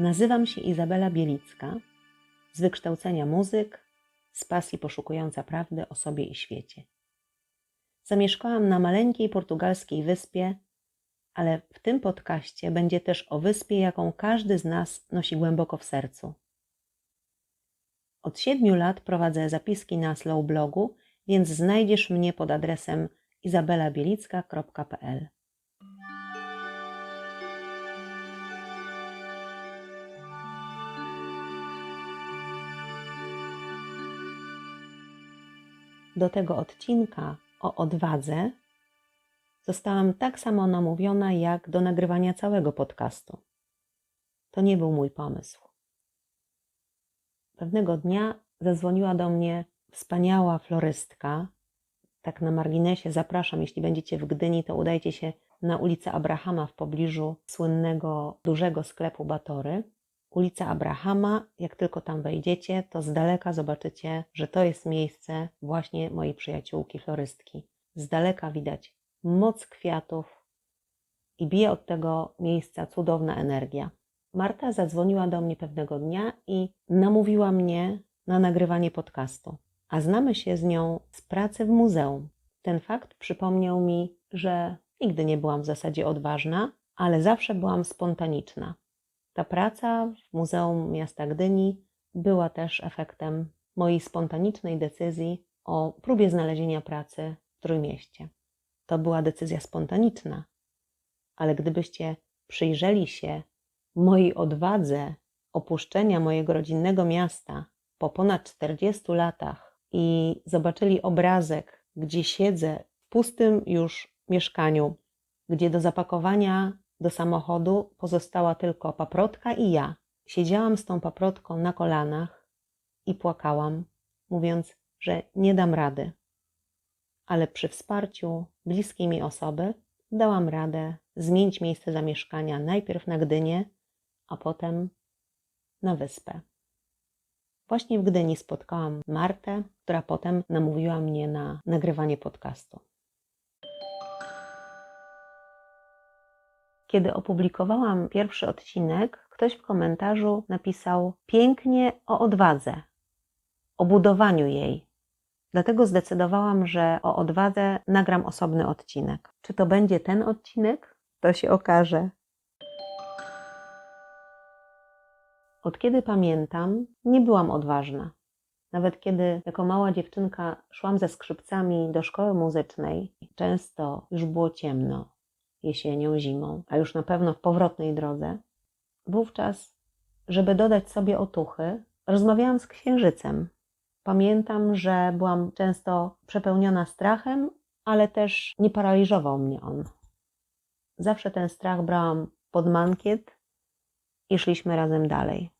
Nazywam się Izabela Bielicka, z wykształcenia muzyk, z pasji poszukująca prawdy o sobie i świecie. Zamieszkałam na maleńkiej portugalskiej wyspie, ale w tym podcaście będzie też o wyspie, jaką każdy z nas nosi głęboko w sercu. Od siedmiu lat prowadzę zapiski na Slow blogu, więc znajdziesz mnie pod adresem izabelabielicka.pl. Do tego odcinka o odwadze zostałam tak samo namówiona jak do nagrywania całego podcastu. To nie był mój pomysł. Pewnego dnia zadzwoniła do mnie wspaniała florystka. Tak na marginesie zapraszam, jeśli będziecie w Gdyni, to udajcie się na ulicę Abrahama w pobliżu słynnego dużego sklepu Batory. Ulica Abrahama, jak tylko tam wejdziecie, to z daleka zobaczycie, że to jest miejsce właśnie mojej przyjaciółki florystki. Z daleka widać moc kwiatów i bije od tego miejsca cudowna energia. Marta zadzwoniła do mnie pewnego dnia i namówiła mnie na nagrywanie podcastu, a znamy się z nią z pracy w muzeum. Ten fakt przypomniał mi, że nigdy nie byłam w zasadzie odważna, ale zawsze byłam spontaniczna. Ta praca w Muzeum Miasta Gdyni była też efektem mojej spontanicznej decyzji o próbie znalezienia pracy w Trójmieście. To była decyzja spontaniczna, ale gdybyście przyjrzeli się mojej odwadze opuszczenia mojego rodzinnego miasta po ponad 40 latach i zobaczyli obrazek, gdzie siedzę w pustym już mieszkaniu, gdzie do zapakowania do samochodu pozostała tylko paprotka i ja. Siedziałam z tą paprotką na kolanach i płakałam, mówiąc, że nie dam rady. Ale przy wsparciu bliskiej mi osoby dałam radę zmienić miejsce zamieszkania najpierw na Gdynię, a potem na wyspę. Właśnie w Gdyni spotkałam Martę, która potem namówiła mnie na nagrywanie podcastu. Kiedy opublikowałam pierwszy odcinek, ktoś w komentarzu napisał pięknie o odwadze, o budowaniu jej. Dlatego zdecydowałam, że o odwadze nagram osobny odcinek. Czy to będzie ten odcinek? To się okaże. Od kiedy pamiętam, nie byłam odważna. Nawet kiedy jako mała dziewczynka szłam ze skrzypcami do szkoły muzycznej, często już było ciemno, jesienią, zimą, a już na pewno w powrotnej drodze, wówczas, żeby dodać sobie otuchy, rozmawiałam z księżycem. Pamiętam, że byłam często przepełniona strachem, ale też nie paraliżował mnie on. Zawsze ten strach brałam pod mankiet i szliśmy razem dalej.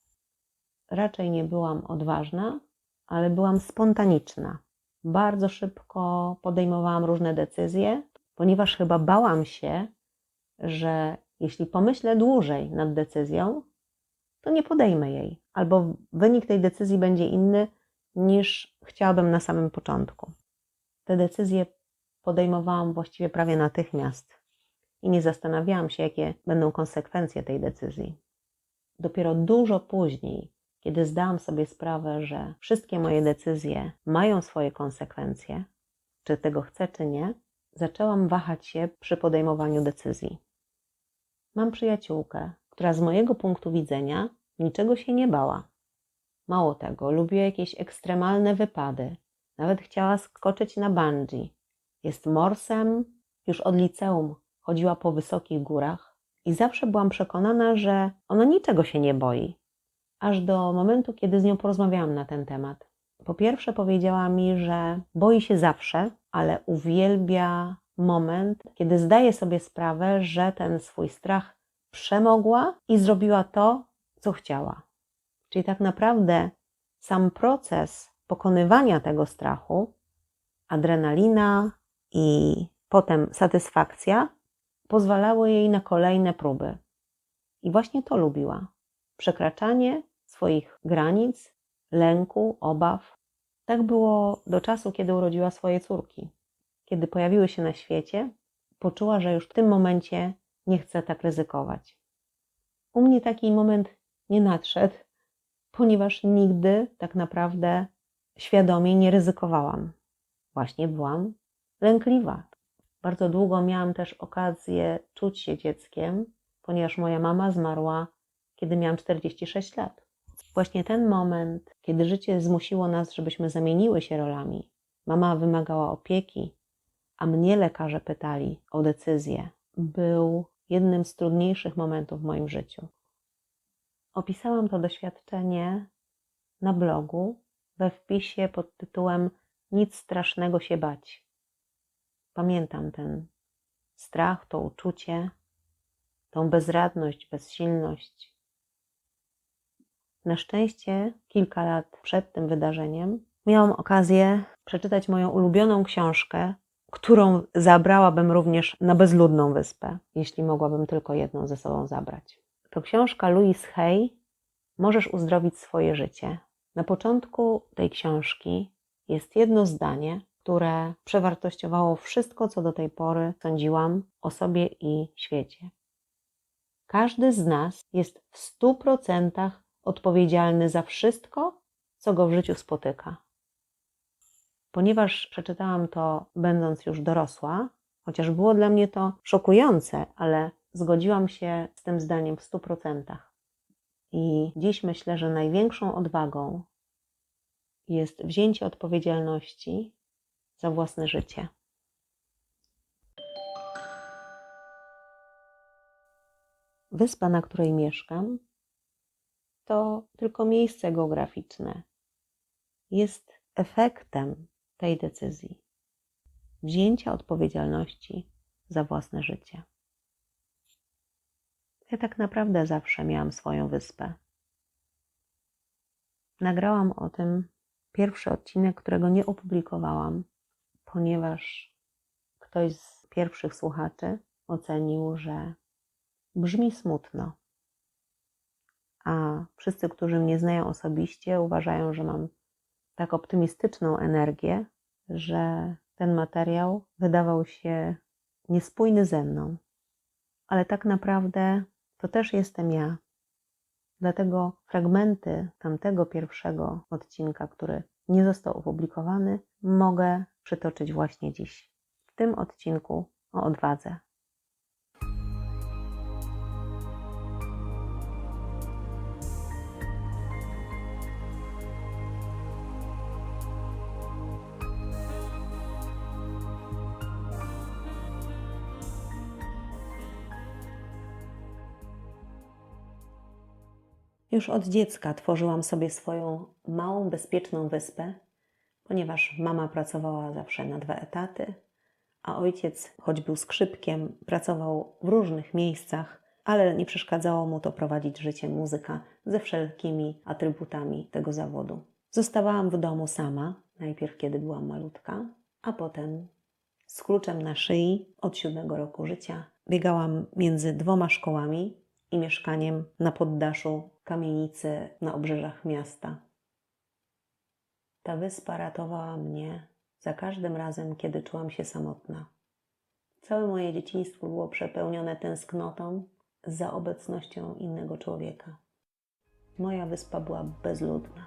Raczej nie byłam odważna, ale byłam spontaniczna. Bardzo szybko podejmowałam różne decyzje, ponieważ chyba bałam się, że jeśli pomyślę dłużej nad decyzją, to nie podejmę jej, albo wynik tej decyzji będzie inny niż chciałabym na samym początku. Te decyzje podejmowałam właściwie prawie natychmiast i nie zastanawiałam się, jakie będą konsekwencje tej decyzji. Dopiero dużo później, kiedy zdałam sobie sprawę, że wszystkie moje decyzje mają swoje konsekwencje, czy tego chcę, czy nie, zaczęłam wahać się przy podejmowaniu decyzji. Mam przyjaciółkę, która z mojego punktu widzenia niczego się nie bała. Mało tego, lubiła jakieś ekstremalne wypady. Nawet chciała skoczyć na bungee. Jest morsem, już od liceum chodziła po wysokich górach i zawsze byłam przekonana, że ona niczego się nie boi. Aż do momentu, kiedy z nią porozmawiałam na ten temat. Po pierwsze, powiedziała mi, że boi się zawsze, ale uwielbia moment, kiedy zdaje sobie sprawę, że ten swój strach przemogła i zrobiła to, co chciała. Czyli tak naprawdę sam proces pokonywania tego strachu, adrenalina i potem satysfakcja pozwalały jej na kolejne próby. I właśnie to lubiła. Przekraczanie swoich granic, lęku, obaw. Tak było do czasu, kiedy urodziła swoje córki. Kiedy pojawiły się na świecie, poczuła, że już w tym momencie nie chce tak ryzykować. U mnie taki moment nie nadszedł, ponieważ nigdy tak naprawdę świadomie nie ryzykowałam. Właśnie byłam lękliwa. Bardzo długo miałam też okazję czuć się dzieckiem, ponieważ moja mama zmarła, kiedy miałam 46 lat. Właśnie ten moment, kiedy życie zmusiło nas, żebyśmy zamieniły się rolami. Mama wymagała opieki, a mnie lekarze pytali o decyzję, był jednym z trudniejszych momentów w moim życiu. Opisałam to doświadczenie na blogu we wpisie pod tytułem Nic strasznego się bać. Pamiętam ten strach, to uczucie, tą bezradność, bezsilność. Na szczęście, kilka lat przed tym wydarzeniem, miałam okazję przeczytać moją ulubioną książkę, którą zabrałabym również na bezludną wyspę, jeśli mogłabym tylko jedną ze sobą zabrać. To książka Louise Hay Możesz uzdrowić swoje życie. Na początku tej książki jest jedno zdanie, które przewartościowało wszystko, co do tej pory sądziłam o sobie i świecie. Każdy z nas jest w stu procentach odpowiedzialny za wszystko, co go w życiu spotyka. Ponieważ przeczytałam to będąc już dorosła, chociaż było dla mnie to szokujące, ale zgodziłam się z tym zdaniem w stu procentach. I dziś myślę, że największą odwagą jest wzięcie odpowiedzialności za własne życie. Wyspa, na której mieszkam, to tylko miejsce geograficzne. Jest efektem tej decyzji wzięcia odpowiedzialności za własne życie. Ja tak naprawdę zawsze miałam swoją wyspę. Nagrałam o tym pierwszy odcinek, którego nie opublikowałam, ponieważ ktoś z pierwszych słuchaczy ocenił, że brzmi smutno. A wszyscy, którzy mnie znają osobiście, uważają, że mam tak optymistyczną energię, że ten materiał wydawał się niespójny ze mną. Ale tak naprawdę to też jestem ja. Dlatego fragmenty tamtego pierwszego odcinka, który nie został opublikowany, mogę przytoczyć właśnie dziś, w tym odcinku o odwadze. Już od dziecka tworzyłam sobie swoją małą, bezpieczną wyspę, ponieważ mama pracowała zawsze na dwa etaty, a ojciec, choć był skrzypkiem, pracował w różnych miejscach, ale nie przeszkadzało mu to prowadzić życie muzyka ze wszelkimi atrybutami tego zawodu. Zostawałam w domu sama, najpierw kiedy byłam malutka, a potem z kluczem na szyi od siódmego roku życia biegałam między dwoma szkołami i mieszkaniem na poddaszu kamienicy na obrzeżach miasta. Ta wyspa ratowała mnie za każdym razem, kiedy czułam się samotna. Całe moje dzieciństwo było przepełnione tęsknotą za obecnością innego człowieka. Moja wyspa była bezludna.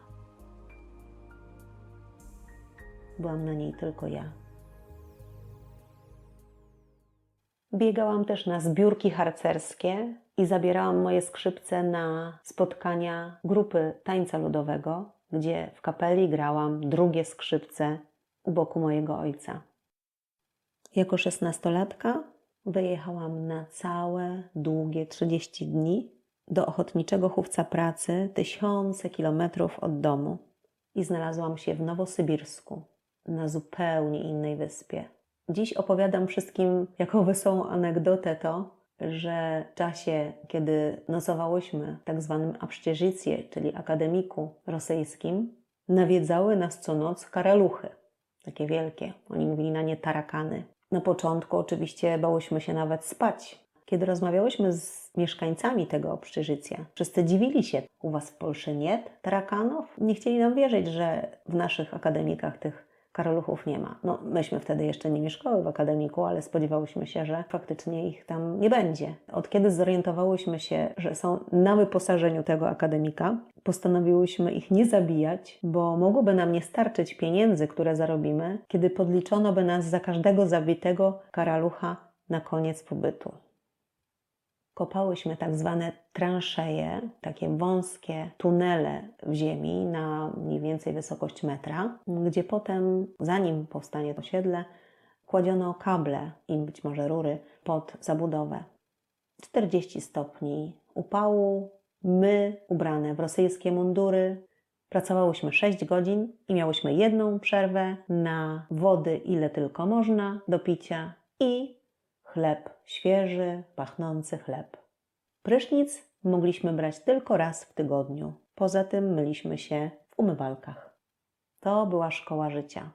Byłam na niej tylko ja. Biegałam też na zbiórki harcerskie i zabierałam moje skrzypce na spotkania grupy tańca ludowego, gdzie w kapeli grałam drugie skrzypce u boku mojego ojca. Jako szesnastolatka wyjechałam na całe długie 30 dni do ochotniczego chówca pracy tysiące kilometrów od domu i znalazłam się w Nowosybirsku, na zupełnie innej wyspie. Dziś opowiadam wszystkim jako wesołą anegdotę to, że w czasie, kiedy nocowałyśmy w tak zwanym abszczerzycje, czyli akademiku rosyjskim, nawiedzały nas co noc karaluchy, takie wielkie. Oni mówili na nie tarakany. Na początku oczywiście bałyśmy się nawet spać. Kiedy rozmawiałyśmy z mieszkańcami tego obszczerzycia, wszyscy dziwili się. U was w Polsce nie tarakanów? Nie chcieli nam wierzyć, że w naszych akademikach tych karaluchów nie ma. No, myśmy wtedy jeszcze nie mieszkały w akademiku, ale spodziewałyśmy się, że faktycznie ich tam nie będzie. Od kiedy zorientowałyśmy się, że są na wyposażeniu tego akademika, postanowiłyśmy ich nie zabijać, bo mogłoby nam nie starczyć pieniędzy, które zarobimy, kiedy podliczono by nas za każdego zabitego karalucha na koniec pobytu. Kopałyśmy tak zwane transzeje, takie wąskie tunele w ziemi na mniej więcej wysokość metra, gdzie potem, zanim powstanie osiedle, kładziono kable i być może rury pod zabudowę. 40 stopni upału, my ubrane w rosyjskie mundury. Pracowałyśmy 6 godzin i miałyśmy jedną przerwę na wody, ile tylko można do picia i chleb świeży, pachnący chleb. Prysznic mogliśmy brać tylko raz w tygodniu. Poza tym myliśmy się w umywalkach. To była szkoła życia.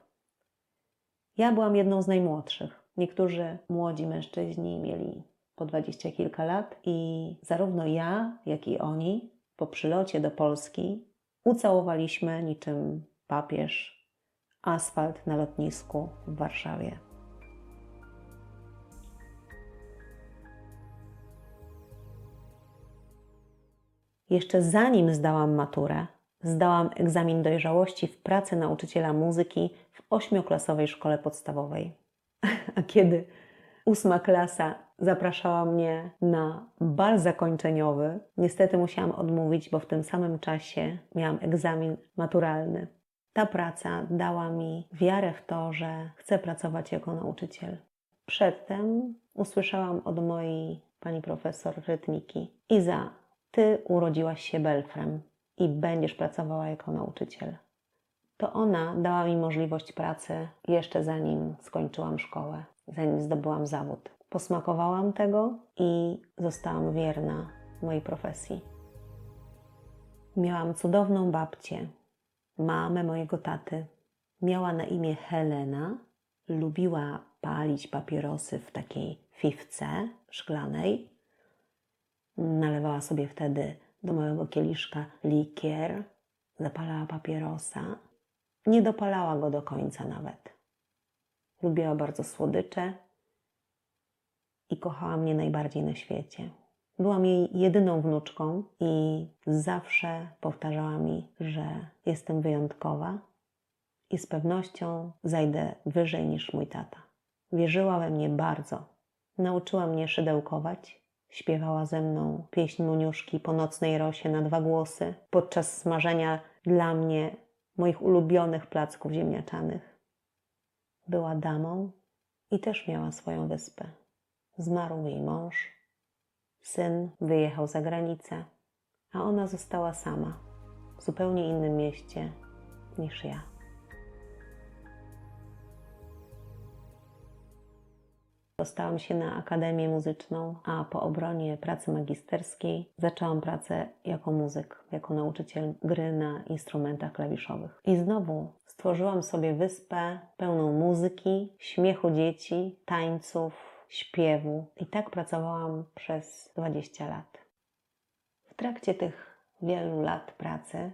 Ja byłam jedną z najmłodszych. Niektórzy młodzi mężczyźni mieli po dwadzieścia kilka lat i zarówno ja, jak i oni po przylocie do Polski ucałowaliśmy niczym papież asfalt na lotnisku w Warszawie. Jeszcze zanim zdałam maturę, zdałam egzamin dojrzałości w pracy nauczyciela muzyki w ośmioklasowej szkole podstawowej. A kiedy ósma klasa zapraszała mnie na bal zakończeniowy, niestety musiałam odmówić, bo w tym samym czasie miałam egzamin maturalny. Ta praca dała mi wiarę w to, że chcę pracować jako nauczyciel. Przedtem usłyszałam od mojej pani profesor rytmiki: Iza, ty urodziłaś się belfrem i będziesz pracowała jako nauczyciel. To ona dała mi możliwość pracy jeszcze zanim skończyłam szkołę, zanim zdobyłam zawód. Posmakowałam tego i zostałam wierna mojej profesji. Miałam cudowną babcię, mamę mojego taty. Miała na imię Helena, lubiła palić papierosy w takiej fifce szklanej Nalewała sobie wtedy do małego kieliszka likier, zapalała papierosa. Nie dopalała go do końca nawet. Lubiła bardzo słodycze i kochała mnie najbardziej na świecie. Byłam jej jedyną wnuczką i zawsze powtarzała mi, że jestem wyjątkowa i z pewnością zajdę wyżej niż mój tata. Wierzyła we mnie bardzo. Nauczyła mnie szydełkować, Śpiewała ze mną pieśń Moniuszki po nocnej rosie na dwa głosy podczas smażenia dla mnie moich ulubionych placków ziemniaczanych. Była damą i też miała swoją wyspę. Zmarł jej mąż, syn wyjechał za granicę, a ona została sama w zupełnie innym mieście niż ja. Dostałam się na Akademię Muzyczną, a po obronie pracy magisterskiej zaczęłam pracę jako muzyk, jako nauczyciel gry na instrumentach klawiszowych. I znowu stworzyłam sobie wyspę pełną muzyki, śmiechu dzieci, tańców, śpiewu. I tak pracowałam przez 20 lat. W trakcie tych wielu lat pracy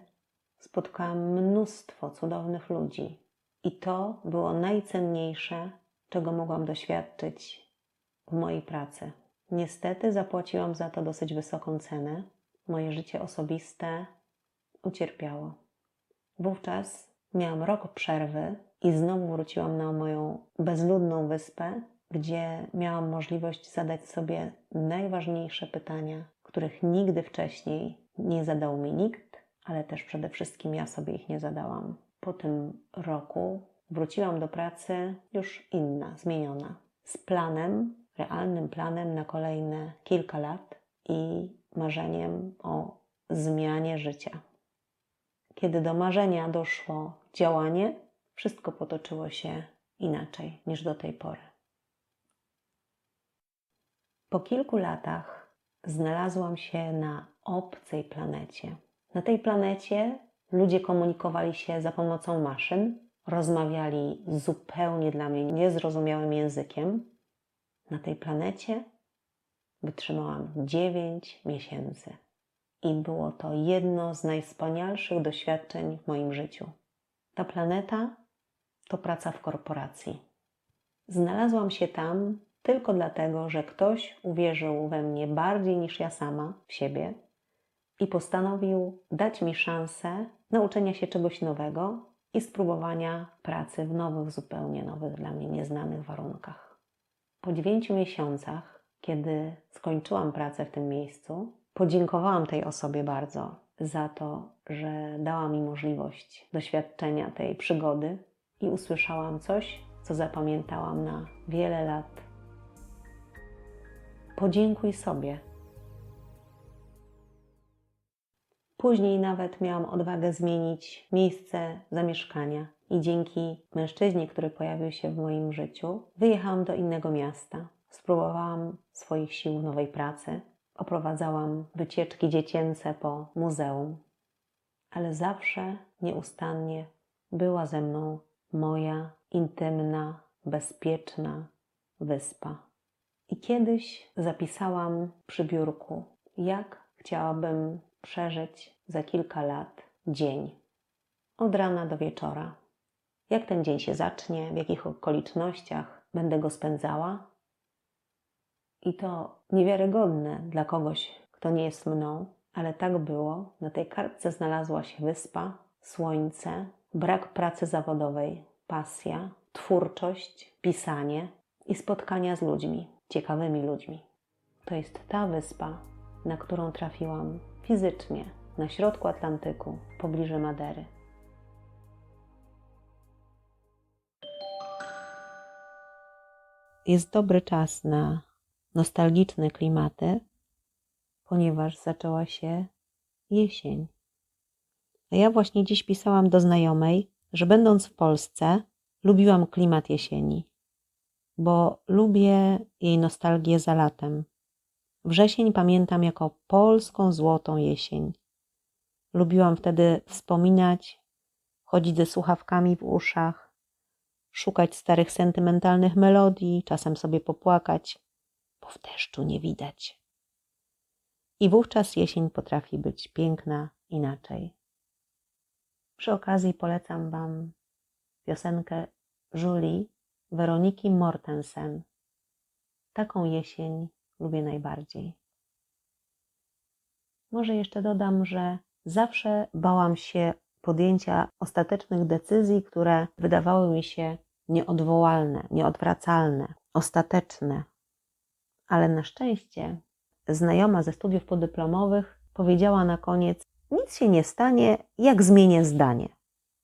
spotkałam mnóstwo cudownych ludzi. I to było najcenniejsze, czego mogłam doświadczyć w mojej pracy. Niestety zapłaciłam za to dosyć wysoką cenę. Moje życie osobiste ucierpiało. Wówczas miałam rok przerwy i znowu wróciłam na moją bezludną wyspę, gdzie miałam możliwość zadać sobie najważniejsze pytania, których nigdy wcześniej nie zadał mi nikt, ale też przede wszystkim ja sobie ich nie zadałam. Po tym roku wróciłam do pracy już inna, zmieniona, z planem, realnym planem na kolejne kilka lat i marzeniem o zmianie życia. Kiedy do marzenia doszło działanie, wszystko potoczyło się inaczej niż do tej pory. Po kilku latach znalazłam się na obcej planecie. Na tej planecie ludzie komunikowali się za pomocą maszyn, rozmawiali zupełnie dla mnie niezrozumiałym językiem, na tej planecie wytrzymałam 9 miesięcy. I było to jedno z najwspanialszych doświadczeń w moim życiu. Ta planeta to praca w korporacji. Znalazłam się tam tylko dlatego, że ktoś uwierzył we mnie bardziej niż ja sama w siebie i postanowił dać mi szansę nauczenia się czegoś nowego i spróbowania pracy w nowych, zupełnie nowych dla mnie nieznanych warunkach. Po dziewięciu miesiącach, kiedy skończyłam pracę w tym miejscu, podziękowałam tej osobie bardzo za to, że dała mi możliwość doświadczenia tej przygody i usłyszałam coś, co zapamiętałam na wiele lat. Podziękuj sobie. Później nawet miałam odwagę zmienić miejsce zamieszkania i dzięki mężczyźnie, który pojawił się w moim życiu, wyjechałam do innego miasta. Spróbowałam swoich sił w nowej pracy. Oprowadzałam wycieczki dziecięce po muzeum, ale zawsze nieustannie była ze mną moja intymna, bezpieczna wyspa. I kiedyś zapisałam przy biurku, jak chciałabym przeżyć za kilka lat dzień. Od rana do wieczora. Jak ten dzień się zacznie, w jakich okolicznościach będę go spędzała. I to niewiarygodne dla kogoś, kto nie jest mną, ale tak było. Na tej kartce znalazła się wyspa, słońce, brak pracy zawodowej, pasja, twórczość, pisanie i spotkania z ludźmi, ciekawymi ludźmi. To jest ta wyspa, na którą trafiłam fizycznie na środku Atlantyku, pobliżu Madery. Jest dobry czas na nostalgiczne klimaty, ponieważ zaczęła się jesień. A ja właśnie dziś pisałam do znajomej, że będąc w Polsce, lubiłam klimat jesieni, bo lubię jej nostalgię za latem. Wrzesień pamiętam jako polską złotą jesień. Lubiłam wtedy wspominać, chodzić ze słuchawkami w uszach, szukać starych sentymentalnych melodii, czasem sobie popłakać, bo w deszczu nie widać. I wówczas jesień potrafi być piękna inaczej. Przy okazji polecam Wam piosenkę Julie Weroniki Mortensen. Taką jesień lubię najbardziej. Może jeszcze dodam, że zawsze bałam się podjęcia ostatecznych decyzji, które wydawały mi się nieodwołalne, nieodwracalne, ostateczne. Ale na szczęście znajoma ze studiów podyplomowych powiedziała na koniec: Nic się nie stanie, jak zmienię zdanie.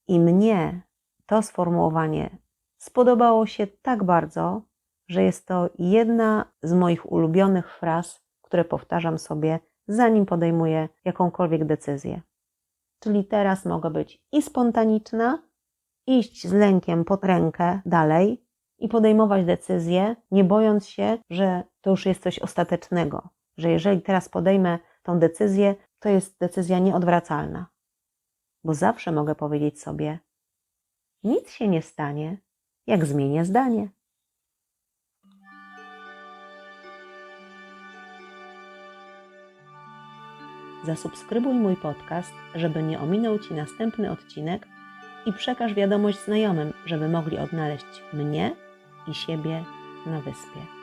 I mnie to sformułowanie spodobało się tak bardzo, że jest to jedna z moich ulubionych fraz, które powtarzam sobie, zanim podejmuję jakąkolwiek decyzję. Czyli teraz mogę być i spontaniczna, iść z lękiem pod rękę dalej i podejmować decyzję, nie bojąc się, że to już jest coś ostatecznego, że jeżeli teraz podejmę tą decyzję, to jest decyzja nieodwracalna. Bo zawsze mogę powiedzieć sobie: nic się nie stanie, jak zmienię zdanie. Zasubskrybuj mój podcast, żeby nie ominął Ci następny odcinek i przekaż wiadomość znajomym, żeby mogli odnaleźć mnie i siebie na wyspie.